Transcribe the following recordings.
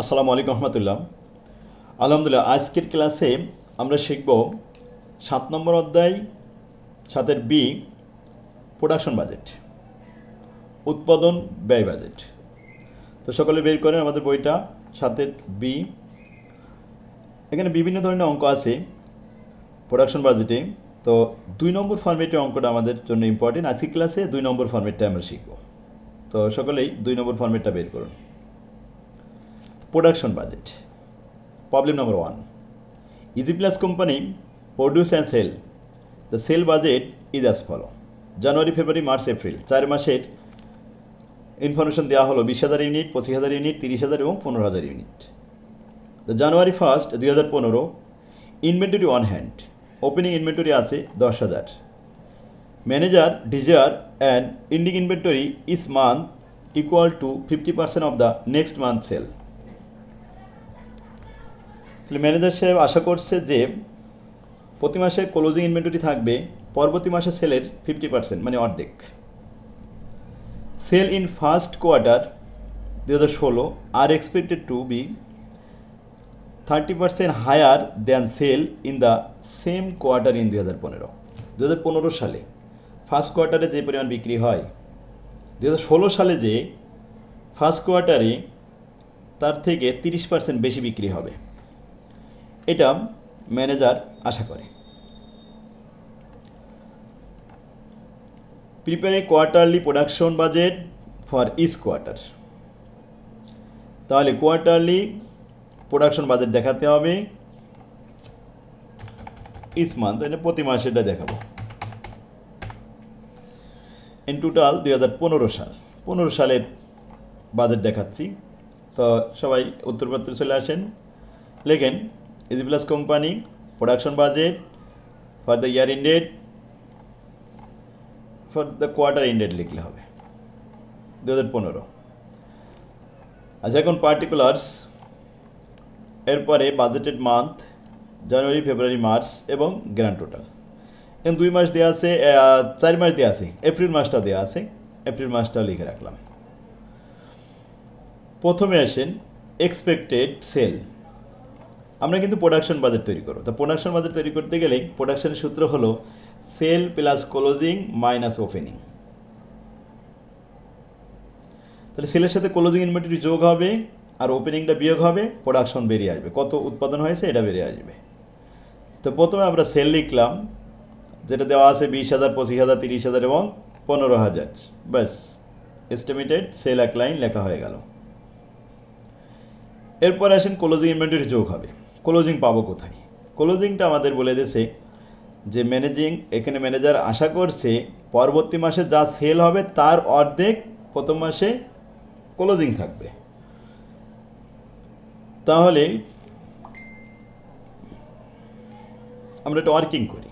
আসসালামু আলাইকুম রহমতুল্লাহ। আলহামদুলিল্লাহ, আজকের ক্লাসে আমরা শিখব সাত নম্বর অধ্যায়, সাতের বি প্রোডাকশন বাজেট উৎপাদন, ব্যয় বাজেট তো সকলে বের করেন আমাদের বইটা, সাতের বি। এখানে বিভিন্ন ধরনের অঙ্ক আছে প্রোডাকশন বাজেটে তো দুই নম্বর ফর্মেটের অঙ্কটা আমাদের জন্য ইম্পর্টেন্ট আজকের ক্লাসে দুই নম্বর ফর্মেটটা আমরা শিখব। তো সকলেই দুই নম্বর ফর্মেটটা বের করুন। Production budget. Problem number one. Easy Plus company produce and sell. The sale budget is as follow. January February March April চার মাসের ইনফরমেশন দেওয়া হলো বিশ হাজার ইউনিট পঁচিশ হাজার ইউনিট তিরিশ হাজার এবং পনেরো হাজার ইউনিট দ্য জানুয়ারি ফার্স্ট দুই হাজার পনেরো inventory on hand opening inventory আছে দশ হাজার manager desire and ending inventory is month equal to fifty percent of the next month sale তাহলে ম্যানেজার সাহেব আশা করছে যে প্রতি মাসে ক্লোজিং ইনভেন্টরি থাকবে, পরবর্তী মাসে সেলের ফিফটি পার্সেন্ট মানে অর্ধেক। সেল ইন ফার্স্ট কোয়ার্টার দু হাজার ষোলো আর expected to be thirty percent higher than sale in the same quarter in দু হাজার পনেরো। দু হাজার পনেরো সালে ফার্স্ট কোয়ার্টারে যে পরিমাণ বিক্রি হয় দু হাজার ষোলো সালে যে ফার্স্ট কোয়ার্টারে তার থেকে তিরিশ পার্সেন্ট বেশি বিক্রি হবে। এটা ম্যানেজার আশা করে। Prepare quarterly production budget for this quarter তাহলে কোয়ার্টারলি প্রোডাকশন বাজেট দেখাতে হবে। ইস মান্থ এটা প্রতি মাসে এটা দেখাবো। ইন টোটাল দুই হাজার পনেরো সাল। পনেরো সালের বাজেট দেখাচ্ছি। তো সবাই উত্তরপত্র চলে আসেন। লেখেন Easy Plus company production budget for the year ended for the quarter ended লিখলে হবে দু হাজার পনেরো। আচ্ছা এখন পার্টিকুলার্স এরপরে budgeted month January, February, March এবং গ্র্যান্ড টোটাল এখন দুই মাস দেওয়া আছে চার মাস দেওয়া আছে, এপ্রিল মাসটাও দেওয়া আছে, এপ্রিল মাসটাও লিখে রাখলাম। প্রথমে আসেন এক্সপেক্টেড সেল আমরা কিন্তু প্রোডাকশন বাজেট তৈরি করো তো প্রোডাকশন বাজেট তৈরি করতে গেলে প্রোডাকশনের সূত্র হলো sale plus closing minus opening তাহলে সেলের সাথে ক্লোজিং ইনভেন্টরি যোগ হবে আর ওপেনিংটা বিয়োগ হবে প্রোডাকশন বেরিয়ে আসবে। কত উৎপাদন হয়েছে এটা বেরিয়ে আসবে। তো প্রথমে আমরা সেল লিখলাম, যেটা দেওয়া আছে বিশ হাজার, পঁচিশ হাজার, তিরিশ হাজার এবং পনেরো হাজার। ব্যাস এস্টিমেটেড সেল এক লাইন লেখা হয়ে গেল। এরপর আসেন ক্লোজিং ইনভেন্টরি যোগ হবে। ক্লোজিং পাবো কোথায়? ক্লোজিংটা আমাদের বলে দিয়েছে যে ম্যানেজিং এখানে ম্যানেজার আশা করছে পরবর্তী মাসে যা সেল হবে তার অর্ধেক প্রথম মাসে ক্লোজিং থাকবে। তাহলে আমরা একটা ওয়ার্কিং করি।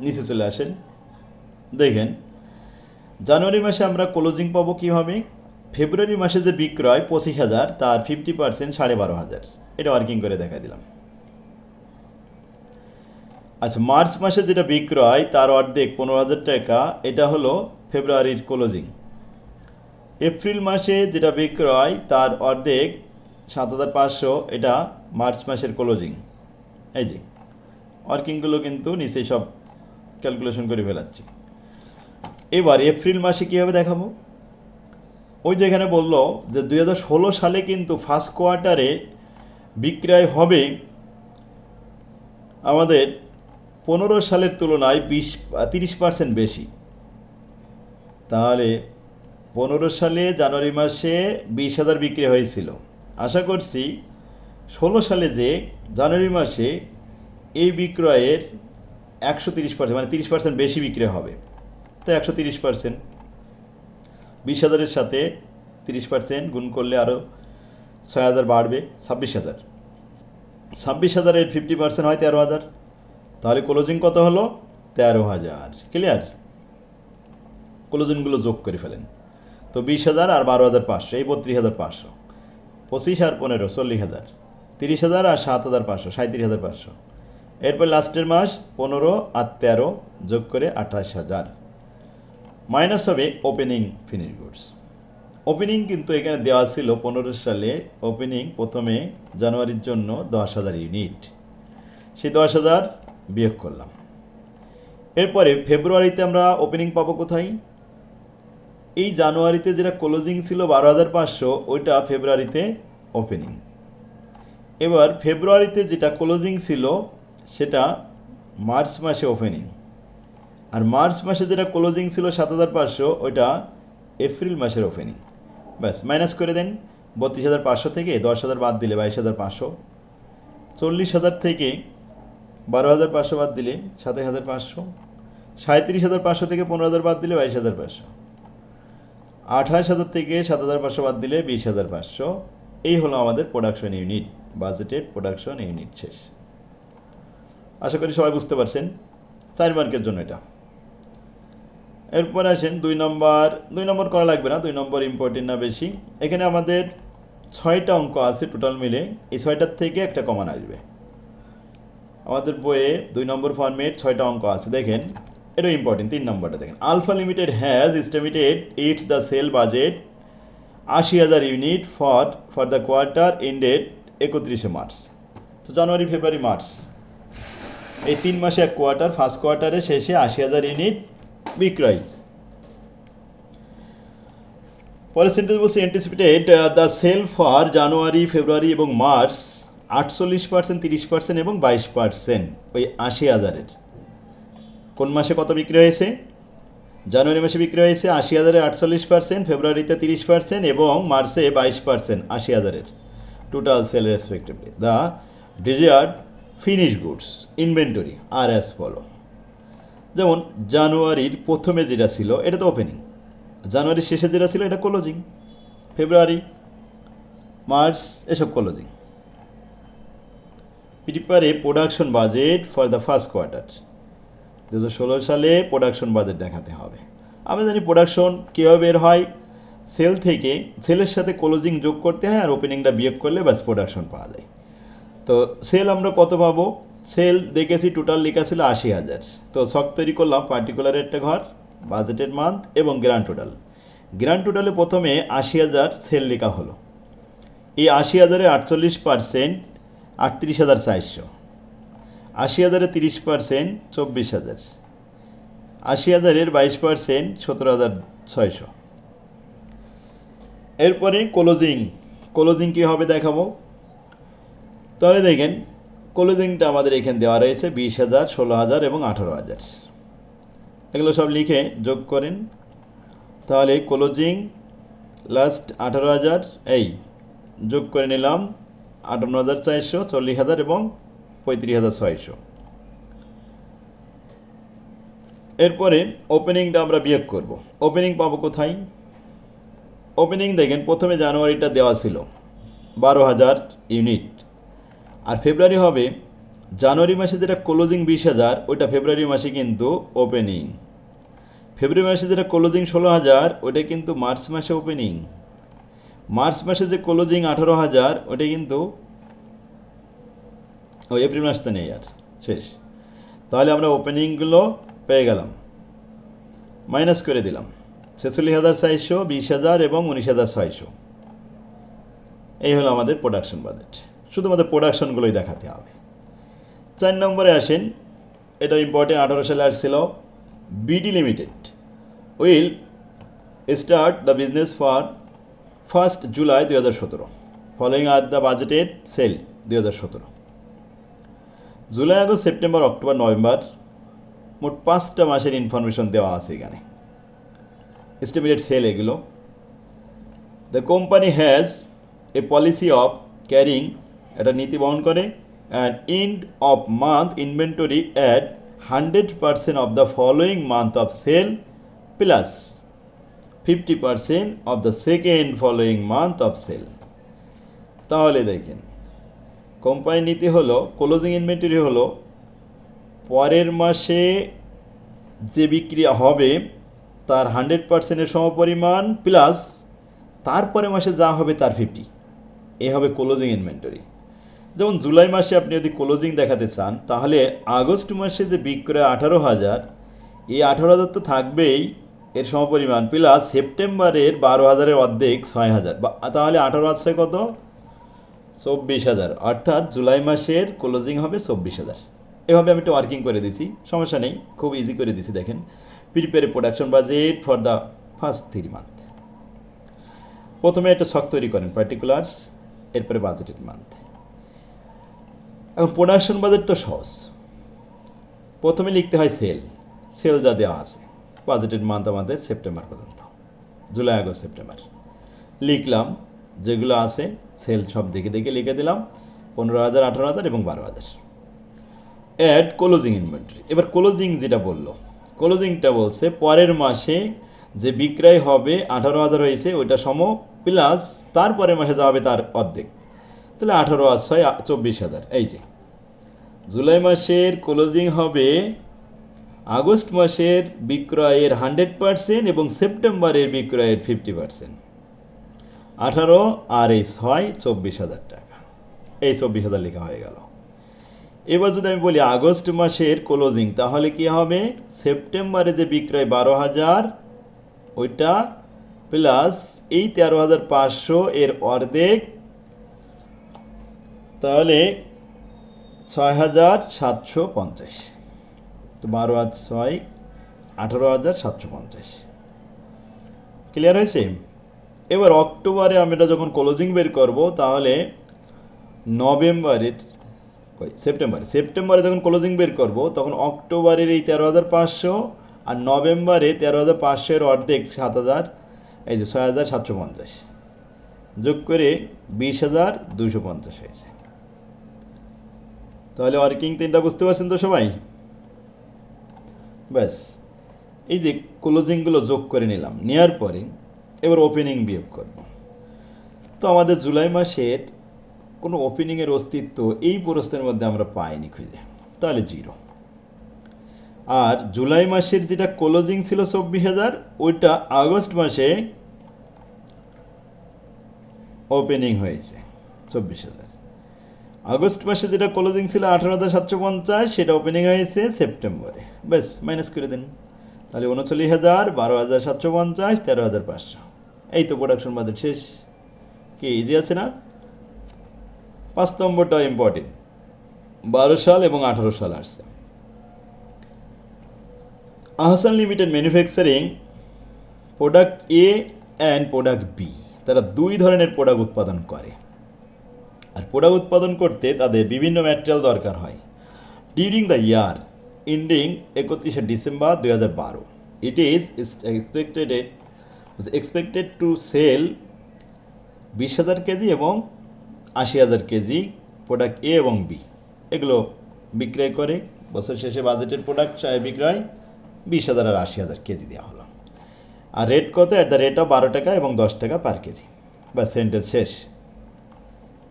নিচে চলে আসেন। দেখেন, জানুয়ারি মাসে আমরা ক্লোজিং পাবো কীভাবে? ফেব্রুয়ারি মাসে যে বিক্রয় পঁচিশ হাজার, তার ফিফটি পার্সেন্ট সাড়ে বারো হাজার। এটা ওয়ার্কিং করে দেখা দিলাম। আচ্ছা মার্চ মাসে যেটা বিক্রয়, তার অর্ধেক পনেরো হাজার টাকা, এটা হলো ফেব্রুয়ারির ক্লোজিং এপ্রিল মাসে যেটা বিক্রয়, তার অর্ধেক সাত হাজার পাঁচশো, এটা মার্চ মাসের ক্লোজিং এই যে ওয়ার্কিংগুলো কিন্তু নিচে সব ক্যালকুলেশন করে ফেলাচ্ছি। এবার এপ্রিল মাসে কীভাবে দেখাবো? ওই যেখানে বলল যে দুই হাজার ষোলো সালে কিন্তু ফার্স্ট কোয়ার্টারে বিক্রয় হবে আমাদের পনেরো সালের তুলনায় বিশ, তিরিশ পার্সেন্ট বেশি। তাহলে পনেরো সালে জানুয়ারি মাসে বিশ হাজার বিক্রি হয়েছিল। আশা করছি ষোলো সালে যে জানুয়ারি মাসে এই বিক্রয়ের একশো তিরিশ পার্সেন্ট মানে তিরিশ পার্সেন্ট বেশি বিক্রি হবে। তো একশো তিরিশ পার্সেন্ট। বিশ হাজারের সাথে তিরিশ পার্সেন্ট গুণ করলে আরও ছয় হাজার বাড়বে, ছাব্বিশ হাজার। ছাব্বিশ হাজারের ফিফটি পার্সেন্ট হয় তেরো হাজার। তাহলে ক্লোজিং কত হলো? তেরো হাজার। ক্লিয়ার ক্লোজিংগুলো যোগ করে ফেলেন। তো বিশ হাজার আর বারো হাজার পাঁচশো, এই বত্রিশ হাজার পাঁচশো। পঁচিশ আর পনেরো, চল্লিশ হাজার। তিরিশ হাজার আর সাত হাজার পাঁচশো সাঁত্রিশ হাজার পাঁচশো। এরপর লাস্টের মাস, পনেরো আর তেরো যোগ করে আঠাশ হাজার। মাইনাস হবে ওপেনিং ফিনিশ গুডস ওপেনিং কিন্তু এখানে দেওয়া ছিল পনেরো সালে ওপেনিং প্রথমে জানুয়ারির জন্য দশ হাজার ইউনিট সেই দশ হাজার বিয়োগ করলাম। এরপরে ফেব্রুয়ারিতে আমরা ওপেনিং পাবো কোথায়? এই জানুয়ারিতে যেটা ক্লোজিং ছিল বারো হাজার পাঁচশো, ওইটা ফেব্রুয়ারিতে ওপেনিং এবার ফেব্রুয়ারিতে যেটা ক্লোজিং ছিল, সেটা মার্চ মাসে ওপেনিং আর মার্চ মাসে যেটা ক্লোজিং ছিল সাত হাজার পাঁচশো, ওইটা এপ্রিল মাসের ওপেনিং ব্যাস মাইনাস করে দেন, বত্রিশ হাজার পাঁচশো থেকে দশ হাজার বাদ দিলে বাইশ হাজার পাঁচশো। চল্লিশ হাজার থেকে বারো হাজার পাঁচশো বাদ দিলে সাতাশ হাজার পাঁচশো, সাঁত্রিশ হাজার পাঁচশো থেকে পনেরো হাজার বাদ দিলে বাইশ হাজার পাঁচশো, আঠাশ হাজার থেকে সাত হাজার পাঁচশো বাদ দিলে বিশ হাজার পাঁচশো। এই হলো আমাদের production unit budgeted production unit শেষ। আশা করি সবাই বুঝতে পারছেন, চার মার্কের জন্য এটা। এরপর আসেন দুই নম্বর দুই নম্বর করা লাগবে না, দুই নম্বর ইম্পর্টেন্ট না বেশি। এখানে আমাদের ছয়টা অঙ্ক আছে টোটাল মিলে, এই ছয়টার থেকে একটা কমান আসবে। আমাদের বইয়ে দুই নম্বর ফর্মেট ছয়টা অঙ্ক আছে, দেখেন। এটা ইম্পর্টেন্ট তিন নম্বরটা দেখেন। Alpha Limited has estimated its the sale budget আশি হাজার unit for for the quarter ended একত্রিশে মার্চ। তো জানুয়ারি, ফেব্রুয়ারি, মার্চ। এই তিন মাসে এক কোয়ার্টার ফার্স্ট কোয়ার্টারের শেষে আশি হাজার ইউনিট বিক্রয়। পরের সেন্টেন্স বলছে anticipated the sale for January, February এবং মার্চ আটচল্লিশ পার্সেন্ট তিরিশ পার্সেন্ট এবং বাইশ পার্সেন্ট ওই আশি হাজারের। কোন মাসে কত বিক্রি হয়েছে? জানুয়ারি মাসে বিক্রি হয়েছে আশি হাজারের আটচল্লিশ পার্সেন্ট ফেব্রুয়ারিতে তিরিশ পার্সেন্ট এবং মার্চে বাইশ পার্সেন্ট আশি হাজারের total sale respectively the desired finish goods inventory are as follow যেমন, জানুয়ারির প্রথমে যেটা ছিল, এটা তো ওপেনিং জানুয়ারির শেষে যেটা ছিল, এটা ক্লোজিং ফেব্রুয়ারি, মার্চ, এসব closing prepare production budget for the first quarter দু হাজার ষোলো সালে প্রোডাকশন বাজেট দেখাতে হবে। আমরা জানি প্রোডাকশন কীভাবে বের হয়? সেল থেকে সেলের সাথে ক্লোজিং যোগ করতে হয় আর ওপেনিংটা বিয়োগ করলে ব্যাস প্রোডাকশন পাওয়া যায়। তো সেল আমরা কত পাবো? সেল দেখেছি টোটাল লেখা ছিল আশি হাজার। তো শখ তৈরি করলাম পার্টিকুলার একটা ঘর বাজেটের মান্থ এবং গ্র্যান্ড টোটাল গ্র্যান্ড টোটালে প্রথমে আশি হাজার সেল লেখা হলো। এই আশি হাজারে আটচল্লিশ পার্সেন্ট আটত্রিশ হাজার চারশো। আশি হাজারে তিরিশ পার্সেন্ট, চব্বিশ হাজার। আশি হাজারের বাইশ পার্সেন্ট, সতেরো হাজার ছয়শো। এরপরে ক্লোজিং ক্লোজিং কী হবে দেখাবো? তাহলে দেখেন ক্লোজিংটা আমাদের এখানে দেওয়া রয়েছে বিশ হাজার, ষোলো হাজার এবং আঠারো হাজার। এগুলো সব লিখে যোগ করেন। তাহলে ক্লোজিং লাস্ট আঠারো হাজার, এই, যোগ করে নিলাম। আটান্ন হাজার চারশো, চল্লিশ হাজার এবং পঁয়ত্রিশ হাজার ছয়শো। এরপরে ওপেনিংটা আমরা বিয়োগ করব। ওপেনিং পাবো কোথায়? ওপেনিং দেখেন, প্রথমে জানুয়ারিটা দেওয়া ছিল, বারো হাজার ইউনিট। আর ফেব্রুয়ারি হবে, জানুয়ারি মাসে যেটা ক্লোজিং বিশ হাজার, ওইটা ফেব্রুয়ারি মাসে কিন্তু ওপেনিং ফেব্রুয়ারি মাসে যেটা ক্লোজিং ষোলো হাজার, ওইটা কিন্তু মার্চ মাসে ওপেনিং মার্চ মাসে যে ক্লোজিং আঠারো হাজার ওইটা কিন্তু ও এপ্রিল মাস তো নেই আর, শেষ। তাহলে আমরা ওপেনিংগুলো পেয়ে গেলাম। মাইনাস করে দিলাম। ছেচল্লিশ হাজার চারশো, বিশ হাজার এবং উনিশ হাজার ছয়শো। এই হলো আমাদের প্রোডাকশন বাজেট শুধুমাত্র প্রোডাকশনগুলোই দেখাতে হবে। চার নম্বরে আসেন, এটা ইম্পর্টেন্ট আঠারো সালে আসছিল BD Limited will start the business for first July দুই হাজার সতেরো, following are the budgeted sale দুই হাজার সতেরো। July August September October November, মোট পাঁচটা মাসের ইনফরমেশন দেওয়া আছে এখানে। এস্টিমেটেড সেল এগুলো। The company has a policy of carrying একটা নীতি বহন করে and end of month inventory at hundred percent of the following month of sale plus fifty percent of the second following month of sale তাহলে দেখেন company নীতি হলো closing inventory হলো, পরের মাসে যে বিক্রি হবে, তার হান্ড্রেড পার্সেন্টের সমপরিমাণ প্লাস তারপরে মাসে যা হবে তার ফিফটি এ হবে ক্লোজিং ইনভেন্টরি যেমন জুলাই মাসে আপনি যদি ক্লোজিং দেখাতে চান, তাহলে আগস্ট মাসে যে বিক্রয় আঠারো হাজার, এই আঠারো হাজার তো থাকবেই এর সমপরিমাণ। প্লাস সেপ্টেম্বরের বারো হাজারের অর্ধেক ছয় হাজার। বা, তাহলে আঠারো আর ছয় কত? চব্বিশ হাজার। অর্থাৎ জুলাই মাসের ক্লোজিং হবে চব্বিশ হাজার। এভাবে আমি একটু ওয়ার্কিং করে দিছি। সমস্যা নেই, খুব ইজি করে দিছি, দেখেন। Prepare production budget for the first three month প্রথমে একটা ছক তৈরি করেন পার্টিকুলার্স এরপরে বাজেটের মান্থ এখন প্রোডাকশন বাজেট তো সহজ। প্রথমে লিখতে হয় সেল সেল যা দেওয়া আছে। বাজেটের মান্থ আমাদের সেপ্টেম্বর পর্যন্ত। জুলাই আগস্ট সেপ্টেম্বর লিখলাম, যেগুলো আছে সেল সব দেখে দেখে লিখে দিলাম, পনেরো হাজার, আঠারো হাজার এবং বারো হাজার। অ্যাড ক্লোজিং ইনভেন্টরি এবার ক্লোজিং যেটা বলল ক্লোজিংটা বলছে, পরের মাসে যে বিক্রয় হবে, আঠারো হাজার হয়েছে, ওইটা সম প্লাস তারপরের মাসে যা হবে তার অর্ধেক। তাহলে আঠারো আর ছয়, চব্বিশ হাজার। এই যে জুলাই মাসের ক্লোজিং হবে আগস্ট মাসের বিক্রয়ের হান্ড্রেড পার্সেন্ট এবং সেপ্টেম্বরের বিক্রয়ের ফিফটি পার্সেন্ট। আঠারো আর এই ছয় চব্বিশ হাজার টাকা। এই চব্বিশ হাজার লেখা হয়ে গেল। এবার যদি আমি বলি আগস্ট মাসের ক্লোজিং তাহলে কি হবে? সেপ্টেম্বরে যে বিক্রয় বারো হাজার, ওইটা প্লাস এই তেরো হাজার পাঁচশো এর অর্ধেক, তাহলে ছয় হাজার সাতশো পঞ্চাশ। তো বারো আর ছয়, আঠারো হাজার সাতশো পঞ্চাশ। ক্লিয়ার হয়েছে? এবার অক্টোবরে আমরা যখন ক্লোজিং বের করব, তাহলে নভেম্বরের সেপ্টেম্বরে সেপ্টেম্বরে যখন ক্লোজিং বের করব, তখন অক্টোবরের এই তেরো হাজার পাঁচশো আর নভেম্বরে তেরো হাজার পাঁচশোর অর্ধেক সাত হাজার, এই যে ছয় হাজার সাতশো পঞ্চাশ। যোগ করে বিশ হাজার দুশো পঞ্চাশ হয়েছে। তাহলে ওয়ার্কিং তিনটা বুঝতে পারছেন তো সবাই? ব্যাস। এই যে ক্লোজিংগুলো যোগ করে নিলাম নেওয়ার পরে এবার ওপেনিং বিয়োগ করব। তো আমাদের জুলাই মাসের কোনো ওপেনিংয়ের অস্তিত্ব এই প্রস্তের মধ্যে আমরা পাইনি খুঁজে। তাহলে জিরো আর জুলাই মাসের যেটা ক্লোজিং ছিল চব্বিশ হাজার, ওইটা আগস্ট মাসে ওপেনিং হয়েছে চব্বিশ হাজার। আগস্ট মাসে যেটা ক্লোজিং ছিল আঠারো হাজার সাতশো পঞ্চাশ, সেটা ওপেনিং হয়েছে সেপ্টেম্বরে। ব্যাস মাইনাস করে দিন। তাহলে উনচল্লিশ হাজার, বারো হাজার সাতশো পঞ্চাশ, তেরো হাজার পাঁচশো। এই তো প্রোডাকশন বাজেট শেষ। কি ইজি আছে না? পাঁচ নম্বরটা ইম্পর্টেন্ট বারো সাল এবং আঠারো সাল আসছে। Ahsan Limited manufacturing product A and product B তারা দুই ধরনের প্রোডাক্ট উৎপাদন করে। আর প্রোডাক্ট উৎপাদন করতে তাদের বিভিন্ন ম্যাটেরিয়াল দরকার হয়। ডিউরিং দ্য ইয়ার এন্ডিং একত্রিশে ডিসেম্বর দুই হাজার বারো। It is expected expected to sell বিশ হাজার কেজি এবং আশি হাজার কেজি প্রোডাক্ট এ এবং বি এগুলো বিক্রয় করে বছর শেষে বাজেটের প্রোডাক্ট বিক্রয় বিশ হাজার আর আশি হাজার কেজি দেওয়া হলো। আর রেট কত? অ্যাট দ্য রেট অফ বারো টাকা এবং দশ টাকা পার কেজি। বা সেন্টেন্স শেষ।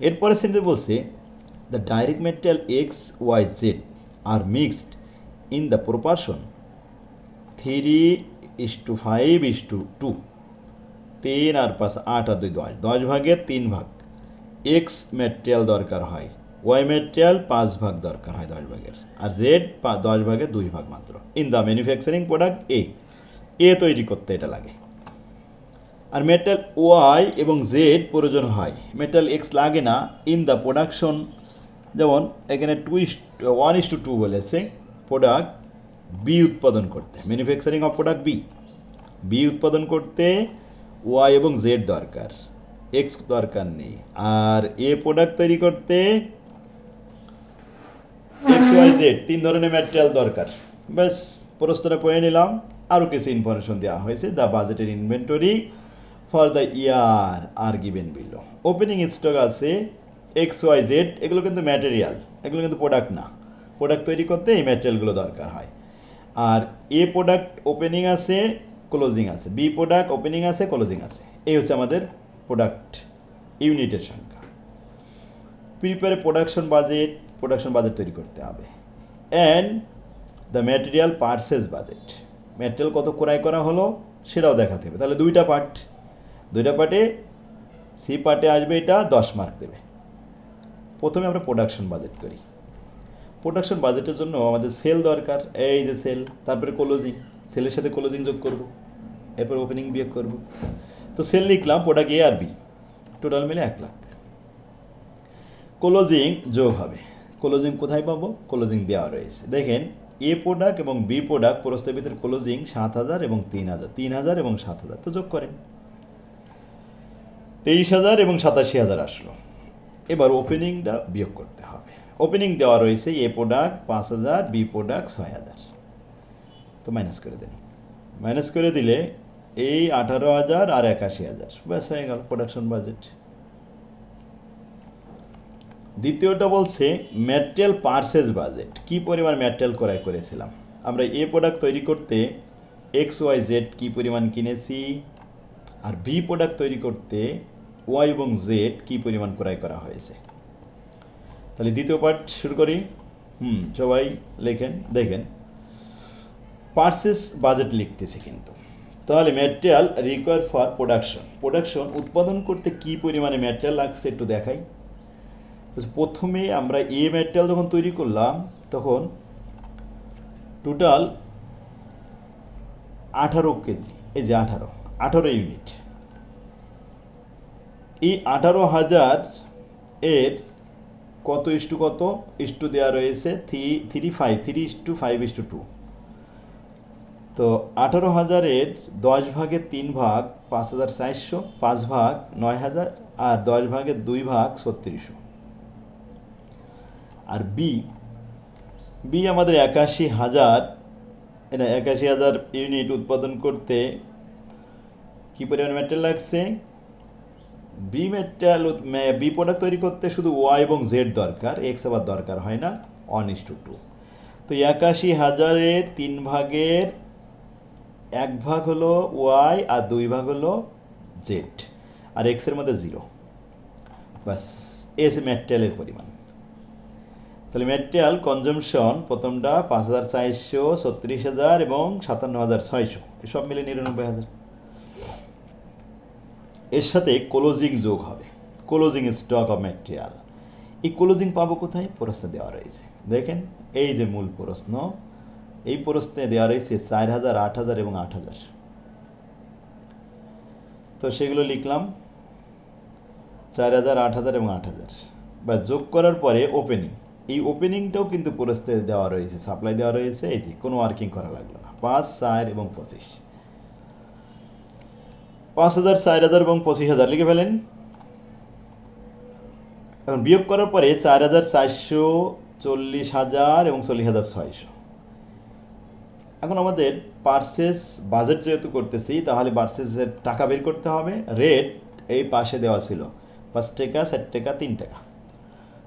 এরপরে সেন্টেন্স বলছে the direct material X Y Z are mixed in the proportion three is to five is to two তিন আর পাঁচ আট আর দুই দশ। দশ ভাগের তিন ভাগ। এক্স ম্যাটেরিয়াল দরকার হয়। ওয়াই ম্যাটেরিয়াল পাঁচ ভাগ দরকার হয় দশ ভাগের। আর জেড দশ ভাগের দুই ভাগ মাত্র। In the manufacturing product A A তৈরি করতে এটা লাগে। আর মেটাল ওয়াই এবং জেড প্রয়োজন হয়। মেটাল এক্স লাগে না। ইন দ্য প্রোডাকশন যেমন এখানে two is one is to two বলেছে। প্রোডাক্ট বি উৎপাদন করতে। Manufacturing of product B B উৎপাদন করতে ওয়াই এবং জেড দরকার। এক্স দরকার নেই। আর এ প্রোডাক্ট তৈরি করতে এক্স ওয়াই জেড তিন ধরনের ম্যাটেরিয়াল দরকার। ব্যাস, প্রশ্নটা পড়ে নিলাম। আরও কিছু ইনফরমেশন দেওয়া হয়েছে। দ্য বাজেটের inventory for the year are given below opening stock আছে এক্স ওয়াই জেড এগুলো কিন্তু ম্যাটেরিয়াল এগুলো কিন্তু প্রোডাক্ট না। প্রোডাক্ট তৈরি করতে এই ম্যাটেরিয়ালগুলো দরকার হয়। আর এ প্রোডাক্ট ওপেনিং আছে ক্লোজিং আছে। বি প্রোডাক্ট ওপেনিং আছে ক্লোজিং আছে। এই হচ্ছে আমাদের প্রোডাক্ট ইউনিটের সংখ্যা। Prepare production budget production budget তৈরি করতে হবে। And the material purchase budget material কত ক্রয় করা হলো সেটাও দেখাতে হবে। তাহলে দুইটা পার্ট দুইটা পার্টে সি পার্টে আসবে এটা দশ মার্ক দেবে। প্রথমে আমরা প্রোডাকশন বাজেট করি। প্রোডাকশন বাজেটের জন্য আমাদের সেল দরকার। এই যে সেল তারপরে ক্লোজিং সেলের সাথে ক্লোজিং যোগ করব। এরপর ওপেনিং বিয়োগ করব। তো সেল লিখলাম প্রোডাক্ট এ আর বি টোটাল মিলে এক লাখ। ক্লোজিং যোগ হবে। ক্লোজিং কোথায় পাবো? ক্লোজিং দেওয়া রয়েছে। দেখেন এ প্রোডাক্ট এবং বি প্রোডাক্ট প্রস্তাবিতের ক্লোজিং সাত হাজার এবং তিন হাজার। তিন হাজার এবং সাত হাজার। তো যোগ করেন। তেইশ হাজার এবং সাতাশি হাজার আসলো। এবার ওপেনিংটা বিয়োগ করতে হবে। ওপেনিং দেওয়া রয়েছে এ প্রোডাক্ট পাঁচ হাজার বি প্রোডাক্ট ছয় হাজার। তো মাইনাস করে দেন মাইনাস করে দিলে এই আঠারো হাজার আর একাশি হাজার। ব্যাস, হয়ে গেল প্রোডাকশন বাজেট দ্বিতীয়টা বলছে ম্যাটেরিয়াল পার্সেস বাজেট কি পরিমাণ ম্যাটেরিয়াল ক্রয় করেছিলাম? আমরা এ প্রোডাক্ট তৈরি করতে এক্স ওয়াই জেড কী পরিমাণ কিনেছি? আর বি প্রোডাক্ট তৈরি করতে ওয়াই এবং জেড কী পরিমাণ ক্রয় করা হয়েছে? তাহলে দ্বিতীয় পার্ট শুরু করি। হুম, সবাই লেখেন, দেখেন। পার্সেস বাজেট লিখতেছি কিন্তু। তাহলে material require for production production উৎপাদন করতে কি পরিমাণে ম্যাটেরিয়াল লাগছে একটু দেখাই। প্রথমে আমরা এ ম্যাটেরিয়াল যখন তৈরি করলাম, তখন টোটাল আঠারো কেজি, এই যে আঠারো আঠারো ইউনিট এই আঠারো হাজার এর কত ইস্টু কত ইস্টু দেওয়া রয়েছে three three five, three is to five is to two তো আঠারো হাজারের দশ ভাগের তিন ভাগ পাঁচ হাজার চারশো, পাঁচ ভাগ নয় হাজার, আর দশ ভাগের দুই ভাগ ছত্রিশশো। আর বি বি আমাদের একাশি হাজার একাশি হাজার ইউনিট উৎপাদন করতে কী পরিমাণ ম্যাটেরিয়াল লাগছে? বি ম্যাটেরিয়াল বি প্রোডাক্ট তৈরি করতে শুধু ওয়াই এবং জেড দরকার এক্স আবার দরকার হয় না অন ইস টু টু তো একাশি হাজারের তিন ভাগের এক ভাগ হলো ওয়াই আর দুই ভাগ হলো জেড আর এক্সের মধ্যে জিরো বাস এস ম্যাটেরিয়ালের পরিমাণ। তাহলে ম্যাটেরিয়াল কনজামশন প্রথমটা পাঁচ হাজার চারশো ছত্রিশ হাজার এবং সাতান্ন হাজার ছয়শো, এসব মিলে নিরানব্বই হাজার। এর সাথে ক্লোজিং যোগ হবে। ক্লোজিং স্টক অফ ম্যাটেরিয়াল এই ক্লোজিং পাবো কোথায়? প্রশ্নে দেওয়া রয়েছে। দেখেন, এই যে মূল প্রশ্ন, এই প্রশ্নে দেওয়া রয়েছে চার হাজার, আট হাজার এবং আট হাজার। তো সেগুলো লিখলাম, চার হাজার, আট হাজার এবং আট হাজার। বা যোগ করার পরে ওপেনিং এই ওপেনিংটাও কিন্তু প্রশ্নে দেওয়া রয়েছে সাপ্লাই দেওয়া রয়েছে, এই যে কোনো ওয়ার্কিং করা লাগল না। পাঁচ, চার এবং পঁচিশ। পাঁচ হাজার, চার হাজার এবং পঁচিশ হাজার লিখে ফেলেন। এখন বিয়োগ করার পরে চার হাজার, চারশো চল্লিশ হাজার এবং চল্লিশ হাজার ছয়শো। এখন আমাদের পার্সেস বাজেট যেহেতু করতেছি, তাহলে পার্সেসের টাকা বের করতে হবে। রেট এই পাশে দেওয়া ছিল। পাঁচ টাকা ষাট টাকা, তিন টাকা।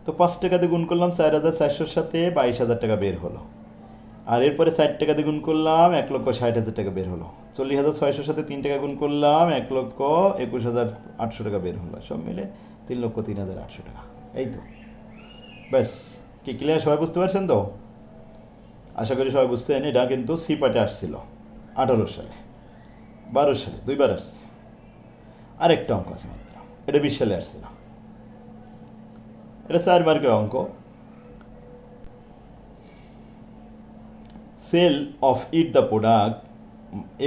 তো পাঁচ টাকা দিয়ে গুণ করলাম চার হাজার, চারশোর সাথে বাইশ হাজার টাকা বের হলো। আর এরপরে ষাট টাকা দিয়ে গুণ করলাম, এক লক্ষ ষাট হাজার টাকা বের হলো। চল্লিশ হাজার ছয়শোর সাথে তিন টাকা গুণ করলাম, এক লক্ষ একুশ হাজার আটশো টাকা বের হলো। সব মিলে তিন লক্ষ তিন হাজার আটশো টাকা। এই তো। ব্যাস, কি ক্লিয়ার সবাই বুঝতে পারছেন তো? আশা করি সবাই বুঝছেন, এটা কিন্তু সি পার্টে আসছিল, আঠারো সালে, বারো সালে, দুইবার আসছে। আরেকটা অঙ্ক আছে মাত্র, এটা বিশ সালে আসছিল। এটা চার মার্কের অঙ্ক। Sale of it the product,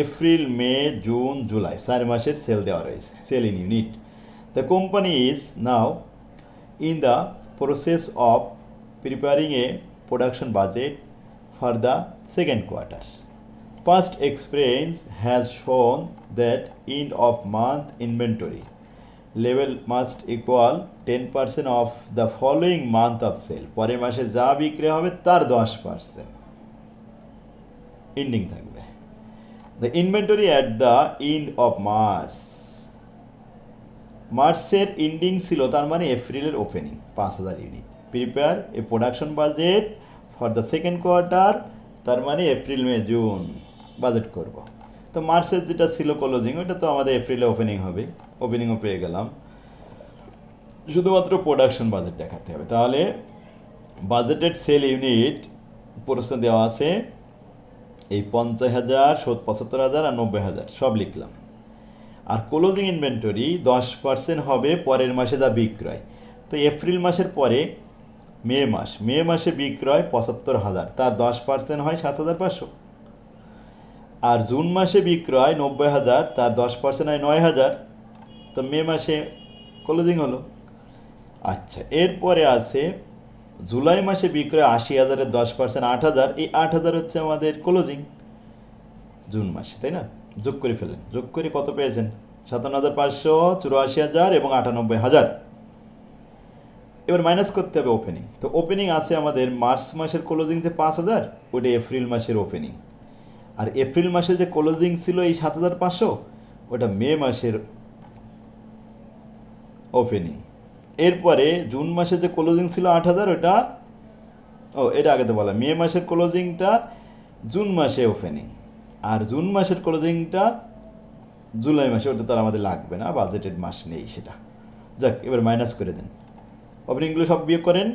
April, May, June, July, চার মাসের সেল দেওয়া রয়েছে, sale in unit. The company is now in the process of preparing a production budget for the second quarter. First experience has shown that end of month inventory level must equal ten percent of the following month of sale পরের মাসে যা বিক্রি হবে, তার দশ percent ending থাকবে। The inventory at the end of March মার্চের ending ছিল তার মানে এপ্রিলের ওপেনিং পাঁচ হাজার unit prepare a production budget for the second quarter তার মানে এপ্রিল, মে, জুন বাজেট করব। তো মার্চের যেটা ছিল ক্লোজিং ওটা তো আমাদের এপ্রিলে ওপেনিং হবে ওপেনিংও পেয়ে গেলাম। শুধুমাত্র প্রোডাকশন বাজেট দেখাতে হবে। তাহলে বাজেটেড সেল ইউনিট প্রশ্ন দেওয়া আছে এই পঞ্চাশ হাজার পঁচাত্তর হাজার আর নব্বই হাজার, সব লিখলাম। আর ক্লোজিং ইনভেন্টরি দশ পার্সেন্ট হবে পরের মাসে যা বিক্রয়। তো এপ্রিল মাসের পরে মে মাস, মে মাসে বিক্রয় পঁচাত্তর হাজার, তার দশ পার্সেন্ট হয় সাত হাজার পাঁচশো। আর জুন মাসে বিক্রয় নব্বই হাজার, তার দশ পার্সেন্ট হয় নয় হাজার। তো মে মাসে ক্লোজিং হলো। আচ্ছা এরপরে আছে জুলাই মাসে বিক্রয় আশি হাজারের দশ পার্সেন্ট আট হাজার, এই আট হাজার হচ্ছে আমাদের ক্লোজিং জুন মাসে, তাই না? যোগ করে ফেলেন যোগ করে কত পেয়েছেন? সাতান্ন হাজার পাঁচশো চুরাশি হাজার এবং আটানব্বই হাজার। এবার মাইনাস করতে হবে ওপেনিং তো ওপেনিং আছে আমাদের মার্চ মাসের ক্লোজিং যে পাঁচ হাজার ওটা এপ্রিল মাসের ওপেনিং আর এপ্রিল মাসের যে ক্লোজিং ছিল এই সাত হাজার পাঁচশো, ওটা মে মাসের ওপেনিং এরপরে জুন মাসে যে ক্লোজিং ছিল আট হাজার ওটা ও, এটা আগে তো বলা মে মাসের ক্লোজিংটা জুন মাসে ওপেনিং আর জুন মাসের ক্লোজিংটা জুলাই মাসে, ওটা তো আমাদের লাগবে না বাজেটেড মাস নেই সেটা। যাক, এবার মাইনাস করে দেন। ওপেনিংগুলো সব বিয়োগ করেন,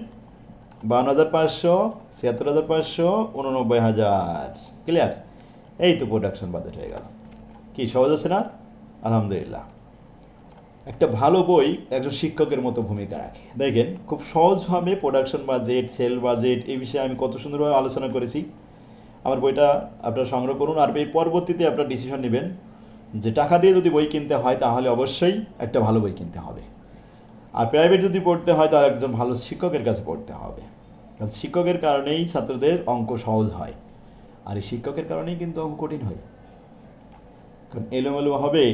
বাউন্ন হাজার পাঁচশো, ছিয়াত্তর হাজার পাঁচশো, উননব্বই হাজার। ক্লিয়ার এই তো প্রোডাকশন বাজেট হয়ে গেল। কি, সহজ আছে না? আলহামদুলিল্লাহ। একটা ভালো বই একজন শিক্ষকের মতো ভূমিকা রাখে। দেখেন, খুব সহজভাবে প্রোডাকশন বাজেট সেল বাজেট এই বিষয়ে আমি কত সুন্দরভাবে আলোচনা করেছি। আমার বইটা আপনারা সংগ্রহ করুন আর এই পরবর্তীতে আপনারা ডিসিশন নেবেন যে টাকা দিয়ে যদি বই কিনতে হয় তাহলে অবশ্যই একটা ভালো বই কিনতে হবে। আর প্রাইভেট যদি পড়তে হয় তাহলে একজন ভালো শিক্ষকের কাছে পড়তে হবে। কারণ শিক্ষকের কারণেই ছাত্রদের অঙ্ক সহজ হয়। আর এই শিক্ষকের কারণেই কিন্তু অঙ্ক কঠিন হয়। কারণ এলোমেলো হবে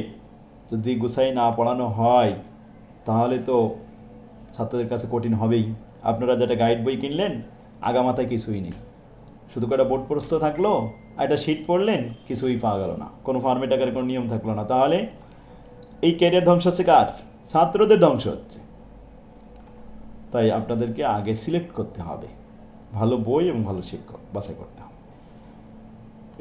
যদি গুছাই না পড়ানো হয়, তাহলে তো ছাত্রদের কাছে কঠিন হবেই। আপনারা যেটা গাইড বই কিনলেন, আগামাথায় কিছুই নেই। শুধু কটা বোর্ড প্রস্তুত থাকল একটা শিট পড়লেন, কিছুই পাওয়া গেল না। কোনো ফার্মে টাকার কোনো নিয়ম থাকল না। তাহলে এই ক্যারিয়ার ধ্বংস হচ্ছে কার? ছাত্রদের ধ্বংস হচ্ছে। তাই আপনাদেরকে আগে সিলেক্ট করতে হবে। ভালো বই এবং ভালো শিক্ষক বাছাই করতে হবে।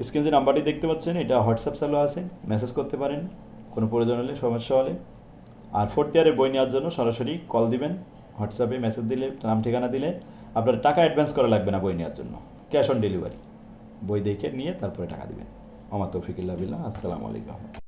স্ক্রিনে যে নাম্বারটি দেখতে পাচ্ছেন, এটা হোয়াটসঅ্যাপ চালু আছে। মেসেজ করতে পারেন। কোনো প্রয়োজন হলে, সমস্যা হলে। আর ফোর্থ ইয়ারের বই নেওয়ার জন্য সরাসরি কল দিবেন হোয়াটসঅ্যাপে মেসেজ দিলে, নাম, ঠিকানা দিলে। আপনার টাকা অ্যাডভান্স করা লাগবে না বই নেওয়ার জন্য। ক্যাশ অন ডেলিভারি বই দেখে নিয়ে তারপরে টাকা দিবেন। আমার তৌফিকুল্লাহ বিল্লাহ। আসসালামু আলাইকুম।